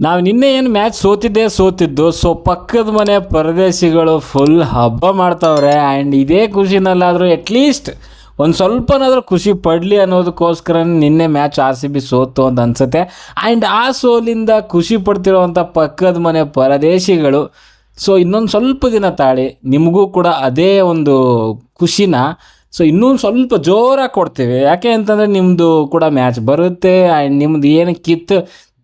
ನಾವು ನಿನ್ನೆ ಏನು ಮ್ಯಾಚ್ ಸೋತಿದ್ದೇ ಸೋತಿದ್ದು ಸೊ ಪಕ್ಕದ ಮನೆ ಪರದೇಶಿಗಳು ಫುಲ್ ಹಬ್ಬ ಮಾಡ್ತಾವ್ರೆ ಆ್ಯಂಡ್ ಇದೇ ಖುಷಿನಲ್ಲಾದರೂ ಅಟ್ಲೀಸ್ಟ್ ಒಂದು ಸ್ವಲ್ಪನಾದರೂ ಖುಷಿ ಪಡಲಿ ಅನ್ನೋದಕ್ಕೋಸ್ಕರ ನಿನ್ನೆ ಮ್ಯಾಚ್ ಆರ್ ಸಿ ಬಿ ಸೋತು ಅಂತ ಅನ್ಸುತ್ತೆ. ಆ್ಯಂಡ್ ಆ ಸೋಲಿಂದ ಖುಷಿ ಪಡ್ತಿರೋವಂಥ ಪಕ್ಕದ ಮನೆ ಪರದೇಶಿಗಳು ಸೊ ಇನ್ನೊಂದು ಸ್ವಲ್ಪ ದಿನ ತಾಳಿ ನಿಮಗೂ ಕೂಡ ಅದೇ ಒಂದು ಖುಷಿನ ಸೊ ಇನ್ನೊಂದು ಸ್ವಲ್ಪ ಜೋರಾಗಿ ಕೊಡ್ತೀವಿ. ಯಾಕೆ ಅಂತಂದರೆ ನಿಮ್ಮದು ಕೂಡ ಮ್ಯಾಚ್ ಬರುತ್ತೆ ಆ್ಯಂಡ್ ನಿಮ್ಮದು ಏನು ಕಿತ್ತು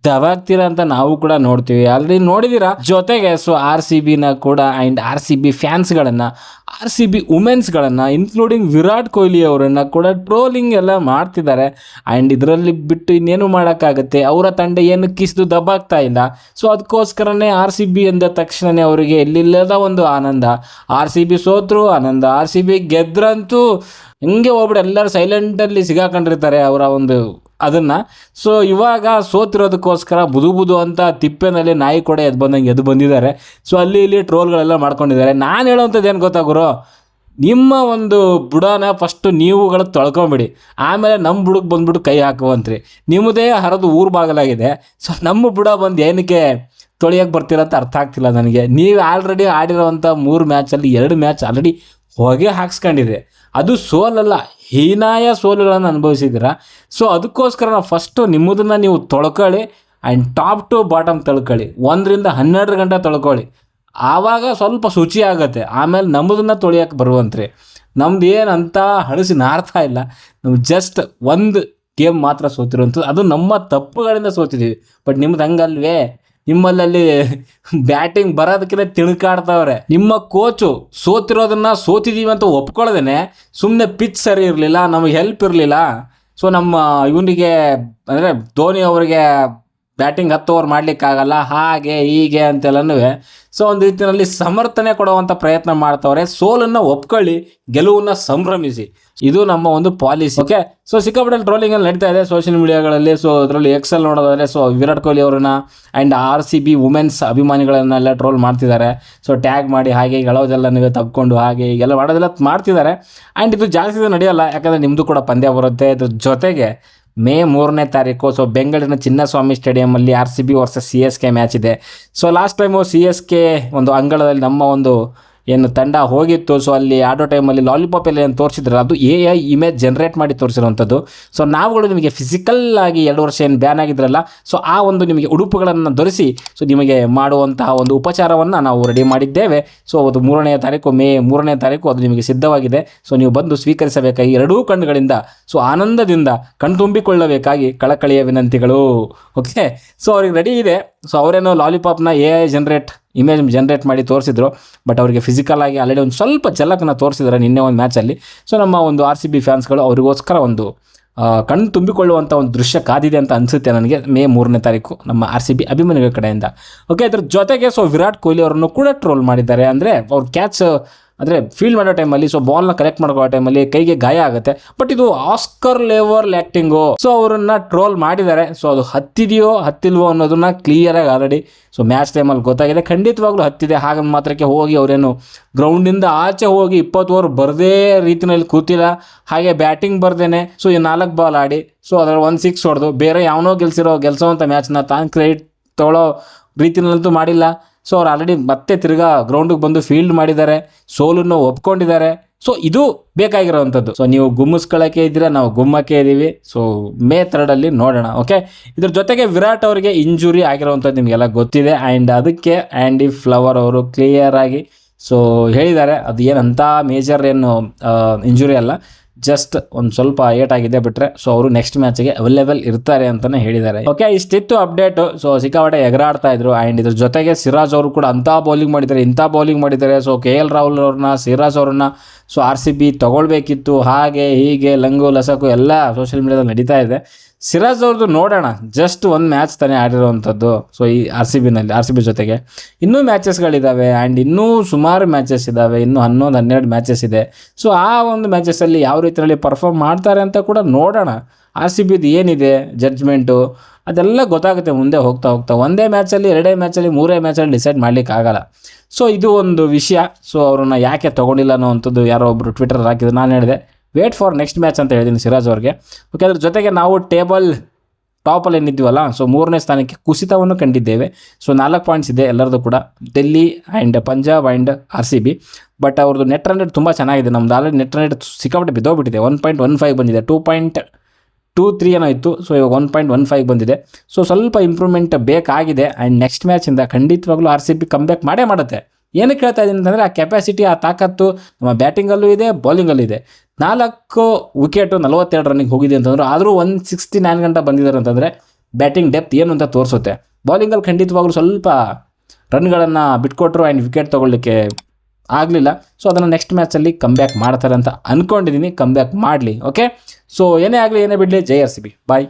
ದಬಾಗ್ತೀರಾ ಅಂತ ನಾವು ಕೂಡ ನೋಡ್ತೀವಿ. ಅಲ್ಲಿ ನೋಡಿದ್ದೀರಾ ಜೊತೆಗೆ ಸೊ ಆರ್ ಸಿ ಬಿನ ಕೂಡ ಆ್ಯಂಡ್ ಆರ್ ಸಿ ಬಿ ಫ್ಯಾನ್ಸ್ಗಳನ್ನು ಆರ್ ಸಿ ಬಿ ವುಮೆನ್ಸ್ಗಳನ್ನು ಇನ್ಕ್ಲೂಡಿಂಗ್ ವಿರಾಟ್ ಕೊಹ್ಲಿ ಅವರನ್ನು ಕೂಡ ಟ್ರೋಲಿಂಗ್ ಎಲ್ಲ ಮಾಡ್ತಿದ್ದಾರೆ. ಆ್ಯಂಡ್ ಇದರಲ್ಲಿ ಬಿಟ್ಟು ಇನ್ನೇನು ಮಾಡೋಕ್ಕಾಗುತ್ತೆ? ಅವರ ತಂಡ ಏನು ಕಿಸ್ದು ದಬ್ಬಾಗ್ತಾ ಇಲ್ಲ. ಸೊ ಅದಕ್ಕೋಸ್ಕರನೇ ಆರ್ ಸಿ ಬಿ ಅಂದ ತಕ್ಷಣವೇ ಅವರಿಗೆ ಎಲ್ಲಿಲ್ಲದ ಒಂದು ಆನಂದ. ಆರ್ ಸಿ ಬಿ ಸೋತರು, ಆನಂದ. ಆರ್ ಸಿ ಬಿ ಗೆದ್ರಂತೂ ಹಿಂಗೆ ಹೋಗ್ಬಿಟ್ಟು ಎಲ್ಲರೂ ಸೈಲೆಂಟಲ್ಲಿ ಸಿಗಾಕೊಂಡಿರ್ತಾರೆ ಅವರ ಒಂದು ಅದನ್ನು. ಸೊ ಇವಾಗ ಸೋತಿರೋದಕ್ಕೋಸ್ಕರ ಬುದು ಬುದು ಅಂತ ತಿಪ್ಪೆನಲ್ಲಿ ನಾಯಿ ಕೂಡ ಎದ್ದು ಬಂದಂಗೆ ಎದ್ದು ಬಂದಿದ್ದಾರೆ. ಸೊ ಅಲ್ಲಿ ಇಲ್ಲಿ ಟ್ರೋಲ್ಗಳೆಲ್ಲ ಮಾಡ್ಕೊಂಡಿದ್ದಾರೆ. ನಾನು ಹೇಳೋವಂಥದ್ದು ಏನು ಗೊತ್ತಾ ಗುರು? ನಿಮ್ಮ ಒಂದು ಬುಡನ ಫಸ್ಟು ನೀವುಗಳು ತೊಳ್ಕೊಂಬಿಡಿ. ಆಮೇಲೆ ನಮ್ಮ ಬುಡಕ್ಕೆ ಬಂದ್ಬಿಟ್ಟು ಕೈ ಹಾಕುವಂತ್ರಿ. ನಿಮ್ಮದೇ ಹರಿದು ಊರು ಬಾಗಲಾಗಿದೆ. ಸೊ ನಮ್ಮ ಬುಡ ಬಂದು ಏನಕ್ಕೆ ತೊಳಿಯೋಕೆ ಬರ್ತೀರ ಅಂತ ಅರ್ಥ ಆಗ್ತಿಲ್ಲ ನನಗೆ. ನೀವು ಆಲ್ರೆಡಿ ಆಡಿರೋವಂಥ ಮೂರು ಮ್ಯಾಚಲ್ಲಿ ಎರಡು ಮ್ಯಾಚ್ ಆಲ್ರೆಡಿ ಹೊಗೆ ಹಾಕ್ಸ್ಕೊಂಡಿದೆ ಅದು ಸೋಲಲ್ಲ. ಹೀನಾಯ ಸೋಲುಗಳನ್ನು ಅನುಭವಿಸಿದ್ದೀರಾ? ಸೊ ಅದಕ್ಕೋಸ್ಕರ ನಾವು ಫಸ್ಟು ನಿಮ್ಮದನ್ನು ನೀವು ತೊಳ್ಕೊಳ್ಳಿ ಆ್ಯಂಡ್ ಟಾಪ್ ಟು ಬಾಟಮ್ ತೊಳ್ಕೊಳ್ಳಿ. ಒಂದರಿಂದ ಹನ್ನೆರಡು ಗಂಟೆ ತೊಳ್ಕೊಳ್ಳಿ. ಆವಾಗ ಸ್ವಲ್ಪ ಶುಚಿ ಆಗುತ್ತೆ. ಆಮೇಲೆ ನಮ್ಮದನ್ನು ತೊಳಿಯೋಕೆ ಬರುವಂತ್ರಿ. ನಮ್ದು ಏನಂತ ಹಳಸಿ ನಾರ್ತಾ ಇಲ್ಲ. ನಾವು ಜಸ್ಟ್ ಒಂದು ಗೇಮ್ ಮಾತ್ರ ಸೋತಿರುವಂಥದ್ದು. ಅದು ನಮ್ಮ ತಪ್ಪುಗಳಿಂದ ಸೋತಿದ್ದೀವಿ ಬಟ್ ನಿಮ್ದು ಹಂಗಲ್ವೇ? ನಿಮ್ಮಲ್ಲಿ ಬ್ಯಾಟಿಂಗ್ ಬರೋದಕ್ಕಿಂತ ತಿಣುಕಾಡ್ತಾವ್ರೆ. ನಿಮ್ಮ ಕೋಚು ಸೋತಿರೋದನ್ನ ಸೋತಿದೀವಿ ಅಂತ ಒಪ್ಕೊಳ್ಳೋದೇನೆ ಸುಮ್ಮನೆ ಪಿಚ್ ಸರಿ ಇರಲಿಲ್ಲ, ನಮಗೆ ಹೆಲ್ಪ್ ಇರಲಿಲ್ಲ. ಸೊ ನಮ್ಮ ಇವನಿಗೆ ಅಂದರೆ ಧೋನಿ ಅವರಿಗೆ ಬ್ಯಾಟಿಂಗ್ ಹತ್ತು ಓವರ್ ಮಾಡಲಿಕ್ಕಾಗಲ್ಲ, ಹಾಗೆ ಹೀಗೆ ಅಂತೆಲ್ಲನೂ. ಸೊ ಒಂದು ರೀತಿಯಲ್ಲಿ ಸಮರ್ಥನೆ ಕೊಡುವಂಥ ಪ್ರಯತ್ನ ಮಾಡ್ತಾವ್ರೆ. ಸೋಲನ್ನು ಒಪ್ಕೊಳ್ಳಿ, ಗೆಲುವನ್ನು ಸಂಭ್ರಮಿಸಿ. ಇದು ನಮ್ಮ ಒಂದು ಪಾಲಿಸಿ ಓಕೆ ಸೊ ಸಿಕ್ಕಾಪಟ್ಟೆ ಟ್ರೋಲಿಂಗ್ ಅಲ್ಲಿ ನಡೀತಾ ಇದೆ ಸೋಷಿಯಲ್ ಮೀಡಿಯಾಗಳಲ್ಲಿ ಸೊ ಅದರಲ್ಲಿ ಎಕ್ಸೆಲ್ ನೋಡೋದಾದ್ರೆ ಸೊ ವಿರಾಟ್ ಕೊಹ್ಲಿ ಅವರನ್ನ and R C B womens ಅಭಿಮಾನಿಗಳನ್ನೆಲ್ಲ troll ಮಾಡ್ತಿದ್ದಾರೆ. ಸೊ ಟ್ಯಾಗ್ ಮಾಡಿ, ಹಾಗೆ ಗಳೋದೆಲ್ಲ ನೀವು ತಗೊಂಡು ಹಾಗೆ ಹೀಗೆಲ್ಲ ಮಾಡೋದೆಲ್ಲ ಮಾಡ್ತಿದ್ದಾರೆ. ಆ್ಯಂಡ್ ಇದು ಜಾಸ್ತಿ ನಡೆಯಲ್ಲ, ಯಾಕಂದರೆ ನಿಮ್ಮದು ಕೂಡ ಪಂದ್ಯ ಬರುತ್ತೆ. ಇದ್ರ ಜೊತೆಗೆ ಮೇ ಮೂರನೇ ತಾರೀಕು ಸೊ ಬೆಂಗಳೂರಿನ Chinnaswamy ಸ್ಟೇಡಿಯಮಲ್ಲಿ R C B versus C S K match ಇದೆ. So last time C S K ಒಂದು ಅಂಗಳದಲ್ಲಿ ನಮ್ಮ ಒಂದು ಏನು ತಂಡ ಹೋಗಿತ್ತು. ಸೊ ಅಲ್ಲಿ ಆಡೋ ಟೈಮಲ್ಲಿ ಲಾಲಿಪಾಪ್ ಎಲ್ಲ ಏನು ತೋರಿಸಿದ್ರೆ ಅದು ಎ ಐ ಇಮೇಜ್ ಜನ್ರೇಟ್ ಮಾಡಿ ತೋರಿಸಿರುವಂಥದ್ದು. ಸೊ ನಾವುಗಳು ನಿಮಗೆ ಫಿಸಿಕಲ್ ಆಗಿ ಎರಡು ವರ್ಷ ಏನು ಬ್ಯಾನ್ ಆಗಿದ್ರಲ್ಲ ಸೊ ಆ ಒಂದು ನಿಮಗೆ ಉಡುಪುಗಳನ್ನು ಧರಿಸಿ ಸೊ ನಿಮಗೆ ಮಾಡುವಂತಹ ಒಂದು ಉಪಚಾರವನ್ನು ನಾವು ರೆಡಿ ಮಾಡಿದ್ದೇವೆ. ಸೊ ಅದು ಮೂರನೇ ತಾರೀಕು, ಮೇ ಮೂರನೇ ತಾರೀಕು ಅದು ನಿಮಗೆ ಸಿದ್ಧವಾಗಿದೆ. ಸೊ ನೀವು ಬಂದು ಸ್ವೀಕರಿಸಬೇಕಾಗಿ ಎರಡೂ ಕಣ್ಣುಗಳಿಂದ ಸೊ ಆನಂದದಿಂದ ಕಣ್ತುಂಬಿಕೊಳ್ಳಬೇಕಾಗಿ ಕಳಕಳಿಯ ವಿನಂತಿಗಳು. ಓಕೆ ಸೊ ಅವ್ರಿಗೆ ರೆಡಿ ಇದೆ. ಸೊ ಅವರೇನೋ ಲಾಲಿಪಾಪ್ನ A I generate image generate ಮಾಡಿ ತೋರಿಸಿದ್ರು ಬಟ್ ಅವರಿಗೆ ಫಿಸಿಕಲ್ ಆಗಿ ಆಲ್ರೆಡಿ ಒಂದು ಸ್ವಲ್ಪ ಝಲಕನ್ನ ತೋರಿಸಿದ್ದಾರೆ ನಿನ್ನೆ ಒಂದು ಮ್ಯಾಚಲ್ಲಿ ಸೊ ನಮ್ಮ ಒಂದು ಆರ್ ಸಿ ಬಿ ಫ್ಯಾನ್ಸ್ಗಳು ಅವರಿಗೋಸ್ಕರ ಒಂದು ಕಣ್ಣು ತುಂಬಿಕೊಳ್ಳುವಂಥ ಒಂದು ದೃಶ್ಯ ಕಾದಿದೆ ಅಂತ ಅನಿಸುತ್ತೆ ನನಗೆ ಮೇ ಮೂರನೇ ತಾರೀಕು ನಮ್ಮ ಆರ್ ಸಿ ಬಿ ಅಭಿಮಾನಿಗಳ ಕಡೆಯಿಂದ. ಓಕೆ ಅದ್ರ ಜೊತೆಗೆ ಸೊ ವಿರಾಟ್ ಕೊಹ್ಲಿ ಅವರನ್ನು ಕೂಡ ಟ್ರೋಲ್ ಮಾಡಿದ್ದಾರೆ. ಅಂದರೆ ಅವ್ರು ಕ್ಯಾಚ್ ಅಂದರೆ ಫೀಲ್ಡ್ ಮಾಡೋ ಟೈಮಲ್ಲಿ ಸೊ ಬಾಲ್ನ ಕಲೆಕ್ಟ್ ಮಾಡ್ಕೊಳ್ಳೋ ಟೈಮಲ್ಲಿ ಕೈಗೆ ಗಾಯ ಆಗುತ್ತೆ. ಬಟ್ ಇದು ಆಸ್ಕರ್ ಲೆವರ್ ಆ್ಯಕ್ಟಿಂಗು ಸೊ ಅವರನ್ನು ಟ್ರೋಲ್ ಮಾಡಿದ್ದಾರೆ. ಸೊ ಅದು ಹತ್ತಿದೆಯೋ, ಹತ್ತಿಲ್ವೋ ಅನ್ನೋದನ್ನ ಕ್ಲಿಯರಾಗಿ ಆಲ್ರೆಡಿ ಸೊ ಮ್ಯಾಚ್ ಟೈಮಲ್ಲಿ ಗೊತ್ತಾಗಿದೆ. ಖಂಡಿತವಾಗ್ಲೂ ಹತ್ತಿದೆ. ಹಾಗೆ ಮಾತ್ರಕ್ಕೆ ಹೋಗಿ ಅವರೇನು ಗ್ರೌಂಡಿಂದ ಆಚೆ ಹೋಗಿ ಇಪ್ಪತ್ತು ಓವರ್ ಬರದೇ ರೀತಿಯಲ್ಲಿ ಕೂತಿಲ್ಲ. ಹಾಗೆ ಬ್ಯಾಟಿಂಗ್ ಬರ್ದೇನೆ. ಸೊ ಈ ನಾಲ್ಕು ಬಾಲ್ ಆಡಿ ಸೊ ಅದರ ಒಂದು ಸಿಕ್ಸ್ ಹೊಡೆದು, ಬೇರೆ ಯಾವನೋ ಗೆಲ್ಸಿರೋ ಗೆಲ್ಸೋವಂಥ ಮ್ಯಾಚ್ನ ತಾನು ಕ್ರೆಡಿಟ್ ತೊಗೊಳ್ಳೋ ರೀತಿನಲ್ಲಂತೂ ಮಾಡಿಲ್ಲ. ಸೊ ಅವ್ರು ಆಲ್ರೆಡಿ ಮತ್ತೆ ತಿರ್ಗಾ ಗ್ರೌಂಡಿಗೆ ಬಂದು ಫೀಲ್ಡ್ ಮಾಡಿದ್ದಾರೆ. ಸೋಲನ್ನು ಒಪ್ಕೊಂಡಿದ್ದಾರೆ. ಸೊ ಇದು ಬೇಕಾಗಿರೋವಂಥದ್ದು. ಸೊ ನೀವು ಗುಮ್ಮಿಸ್ಕೊಳ್ಳೋಕೆ ಇದ್ದೀರಾ? ನಾವು ಗುಮ್ಮಕ್ಕೆ ಇದ್ದೀವಿ. ಸೊ ಮೇ ತರ್ಡಲ್ಲಿ ನೋಡೋಣ ಓಕೆ ಇದ್ರ ಜೊತೆಗೆ ವಿರಾಟ್ ಅವರಿಗೆ ಇಂಜುರಿ ಆಗಿರೋವಂಥದ್ದು ನಿಮಗೆಲ್ಲ ಗೊತ್ತಿದೆ. ಆ್ಯಂಡ್ ಅದಕ್ಕೆ ಆ್ಯಂಡಿ ಫ್ಲವರ್ ಅವರು ಕ್ಲಿಯರ್ ಆಗಿ ಸೊ ಹೇಳಿದ್ದಾರೆ. ಅದು ಏನಂತ ಮೇಜರ್ ಏನು ಇಂಜುರಿ ಅಲ್ಲ. ಜಸ್ಟ್ ಒಂದು ಸ್ವಲ್ಪ ಏಟ್ ಆಗಿದೆ ಬಿಟ್ರೆ ಸೊ ಅವರು ನೆಕ್ಸ್ಟ್ ಮ್ಯಾಚ್ಗೆ ಅವೈಲೇಬಲ್ ಇರ್ತಾರೆ ಅಂತಾನೆ ಹೇಳಿದ್ದಾರೆ. ಓಕೆ ಇಷ್ಟಿತ್ತು ಅಪ್ಡೇಟ್ ಸೊ ಸಿಕ್ಕಾಪಟ್ಟೆ ಎಗರಾಡ್ತಾ ಇದ್ರು. ಆ್ಯಂಡ್ ಇದ್ರ ಜೊತೆಗೆ ಸಿರಾಜ್ ಅವರು ಕೂಡ ಅಂತ ಬೌಲಿಂಗ್ ಮಾಡಿದ್ದಾರೆ ಇಂಥ ಬೌಲಿಂಗ್ ಮಾಡಿದ್ದಾರೆ. ಸೊ ಕೆ ಎಲ್ ರಾಹುಲ್ ಅವ್ರನ್ನ, ಸಿರಾಜ್ ಅವ್ರನ್ನ ಸೊ ಆರ್ ಸಿ ಬಿ ತಗೊಳ್ಬೇಕಿತ್ತು. ಹಾಗೆ ಹೀಗೆ ಲಂಗು ಲಸಕು ಎಲ್ಲ ಸೋಷಿಯಲ್ ಮೀಡಿಯಾದಲ್ಲಿ ನಡೀತಾ ಇದೆ. ಸಿರಾಜ್ ಅವ್ರದ್ದು ನೋಡೋಣ. ಜಸ್ಟ್ ಒಂದು ಮ್ಯಾಚ್ ತಾನೇ ಆಡಿರೋವಂಥದ್ದು. ಸೊ ಈ ಆರ್ ಸಿ ಬಿನಲ್ಲಿ ಆರ್ ಸಿ ಬಿ ಜೊತೆಗೆ. ಇನ್ನೂ ಮ್ಯಾಚಸ್ಗಳಿದ್ದಾವೆ ಆ್ಯಂಡ್ ಇನ್ನೂ ಸುಮಾರು ಮ್ಯಾಚಸ್ ಇದ್ದಾವೆ ಇನ್ನೂ ಹನ್ನೊಂದು, ಹನ್ನೆರಡು ಮ್ಯಾಚಸ್ ಇದೆ. ಸೊ ಆ ಒಂದು ಮ್ಯಾಚಸ್ಸಲ್ಲಿ ಯಾವ ರೀತಿಯಲ್ಲಿ ಪರ್ಫಾರ್ಮ್ ಮಾಡ್ತಾರೆ ಅಂತ ಕೂಡ ನೋಡೋಣ. ಆರ್ ಸಿ ಬಿದು ಏನಿದೆ ಜಡ್ಜ್ಮೆಂಟು ಅದೆಲ್ಲ ಗೊತ್ತಾಗುತ್ತೆ ಮುಂದೆ ಹೋಗ್ತಾ ಹೋಗ್ತಾ. ಒಂದೇ ಮ್ಯಾಚಲ್ಲಿ ಎರಡೇ ಮ್ಯಾಚಲ್ಲಿ ಮೂರೇ ಮ್ಯಾಚಲ್ಲಿ ಡಿಸೈಡ್ ಮಾಡಲಿಕ್ಕಾಗಲ್ಲ ಸೊ ಇದು ಒಂದು ವಿಷಯ. ಸೊ ಅವ್ರನ್ನ ಯಾಕೆ ತೊಗೊಂಡಿಲ್ಲ ಅನ್ನೋವಂಥದ್ದು ಯಾರೋ ಒಬ್ಬರು ಟ್ವಿಟರ್ ಹಾಕಿದ್ರು. ನಾನು ಹೇಳಿದೆ ವೇಟ್ ಫಾರ್ ನೆಕ್ಸ್ಟ್ ಮ್ಯಾಚ್ ಅಂತ ಹೇಳಿದ್ದೀನಿ ಸಿರಾಜ್ ಅವ್ರಿಗೆ. ಓಕೆ ಅದ್ರ ಜೊತೆಗೆ ನಾವು ಟೇಬಲ್ ಟಾಪಲ್ಲಿ ಏನಿದ್ದೀವಲ್ಲ ಸೊ ಮೂರನೇ ಸ್ಥಾನಕ್ಕೆ ಕುಸಿತವನ್ನು ಕಂಡಿದ್ದೇವೆ. ಸೊ ನಾಲ್ಕು ಪಾಯಿಂಟ್ಸ್ ಇದೆ ಎಲ್ಲರದು ಕೂಡ. Delhi and Punjab and R C B but ಅವ್ರದ್ದು ನೆಟ್ ರನ್ ರೇಟ್ ತುಂಬ ಚೆನ್ನಾಗಿದೆ. ನಮ್ದು ಆಲ್ರೆಡಿ ನೆಟ್ ರನ್ ರೇಟ್ ಸಿಕ್ಕಾಪಟ್ಟೆ ಬಿದ್ದೋಗ್ಬಿಟ್ಟಿದೆ. ಒನ್ ಪಾಯಿಂಟ್ ಒನ್ ಫೈವ್ ಬಂದಿದೆ. ಟೂ ಪಾಯಿಂಟ್ ಟೂ ತ್ರೀ ಏನೋ ಇತ್ತು. ಸೊ ಇವಾಗ ಒನ್ ಪಾಯಿಂಟ್ ಒನ್ ಫೈವ್ ಬಂದಿದೆ. ಸೊ ಸ್ವಲ್ಪ ಇಂಪ್ರೂವ್ಮೆಂಟ್ ಬೇಕಾಗಿದೆ. ಆ್ಯಂಡ್ ನೆಕ್ಸ್ಟ್ ಮ್ಯಾಚಿಂದ ಖಂಡಿತವಾಗ್ಲೂ ಆರ್ ಸಿ ಬಿ ಕಮ್ಬ್ಯಾಕ್ ಮಾಡೇ ಮಾಡುತ್ತೆ. ಏನಕ್ಕೆ ಹೇಳ್ತಾ ಇದ್ದೀನಿ ಅಂತಂದರೆ ಆ ಕೆಪಾಸಿಟಿ ಆ ತಾಕತ್ತು ನಮ್ಮ ಬ್ಯಾಟಿಂಗಲ್ಲೂ ಇದೆ ಬೌಲಿಂಗಲ್ಲೂ ಇದೆ. ನಾಲ್ಕು ವಿಕೆಟು ನಲವತ್ತೆರಡು ರನ್ನಿಗೆ ಹೋಗಿದೆ ಅಂತಂದ್ರೆ ಆದರೂ ಒನ್ ಸಿಕ್ಸ್ಟಿ ನೈನ್ ಗಂಟೆ ಬಂದಿದ್ದಾರೆ ಅಂತಂದರೆ ಬ್ಯಾಟಿಂಗ್ ಡೆಪ್ತ್ ಏನು ಅಂತ ತೋರಿಸುತ್ತೆ. ಬೌಲಿಂಗಲ್ಲಿ ಖಂಡಿತವಾಗ್ಲೂ ಸ್ವಲ್ಪ ರನ್ಗಳನ್ನು ಬಿಟ್ಕೊಟ್ರು ಆ್ಯಂಡ್ ವಿಕೆಟ್ ತೊಗೊಳ್ಳಿಕ್ಕೆ ಆಗಲಿಲ್ಲ. ಸೊ ಅದನ್ನು ನೆಕ್ಸ್ಟ್ ಮ್ಯಾಚಲ್ಲಿ ಕಮ್ಬ್ಯಾಕ್ ಮಾಡ್ತಾರೆ ಅಂತ ಅಂದ್ಕೊಂಡಿದ್ದೀನಿ ಕಮ್ಬ್ಯಾಕ್ ಮಾಡಲಿ ಓಕೆ ಸೊ ಏನೇ ಆಗಲಿ, ಏನೇ ಬಿಡಲಿ, ಜೈ ಆರ್ ಸಿ ಬಿ ಬಾಯ್